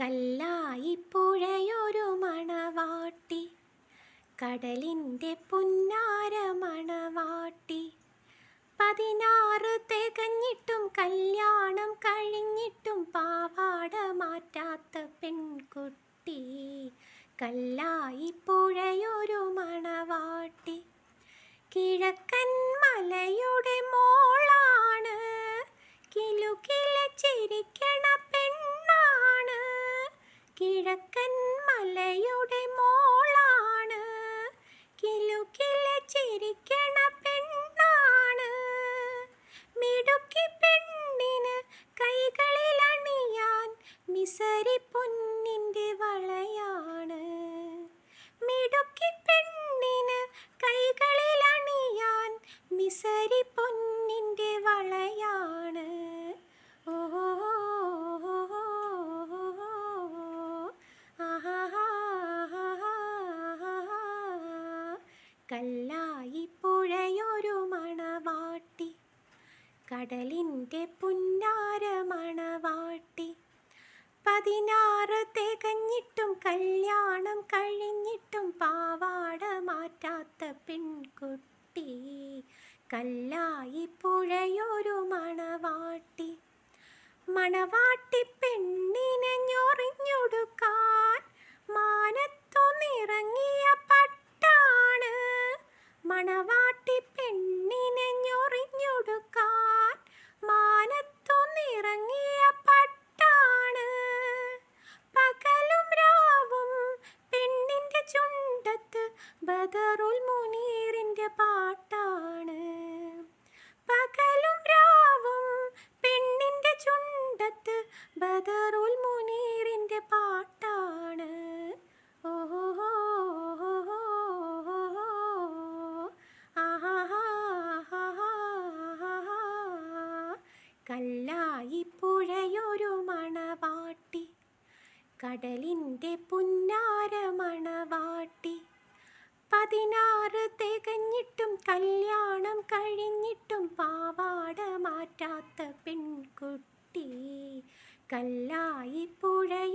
കല്ലായി പുഴയൊരു മണവാട്ടി കടലിന്റെ പുന്നാര മണവാട്ടി. പതിനാറ് തികഞ്ഞിട്ടും കല്യാണം കഴിഞ്ഞിട്ടും പാവാട മാറ്റാത്ത പെൺകുട്ടി കല്ലായി പുഴയൊരു മണവാട്ടി. കിഴക്കൻ മലയുടെ കിഴക്കൻ മലയുടെ മോളാണ്. കിലുകില ചിരിക്കണ പെണ്ണാണ്. മിടുക്കി പെണ്ണിന് കൈകളിൽ അണിയാൻ മിസരി പൊന്നിന്റെ കല്ലായി പുഴയൊരു മണവാട്ടി. കടലിന്റെ പുന്നാര മണവാട്ടി. പതിനാറ് തികഞ്ഞിട്ടും കല്യാണം കഴിഞ്ഞിട്ടും പാവാട മാറ്റാത്ത പെൺകുട്ടി. കല്ലായി പുഴയൊരു മണവാട്ടി. മണവാട്ടി മണവാട്ടി പെണ്ണിനെ ഞൊറിഞ്ഞൊടുക്കാൻ മാനത്തൊന്നിറങ്ങിയ പട്ടാണ്. പകലും രാവും പെണ്ണിന്റെ ചുണ്ടത്ത് ബദറുൽ മുനീറിന്റെ കല്ലായി പുഴയൊരു മണവാട്ടി കടലിന്റെ പുന്നാര മണവാട്ടി. പതിനാറ് തികഞ്ഞിട്ടും കല്യാണം കഴിഞ്ഞിട്ടും പാവാട മാറ്റാത്ത പെൺകുട്ടി കല്ലായി മണവാട്ടി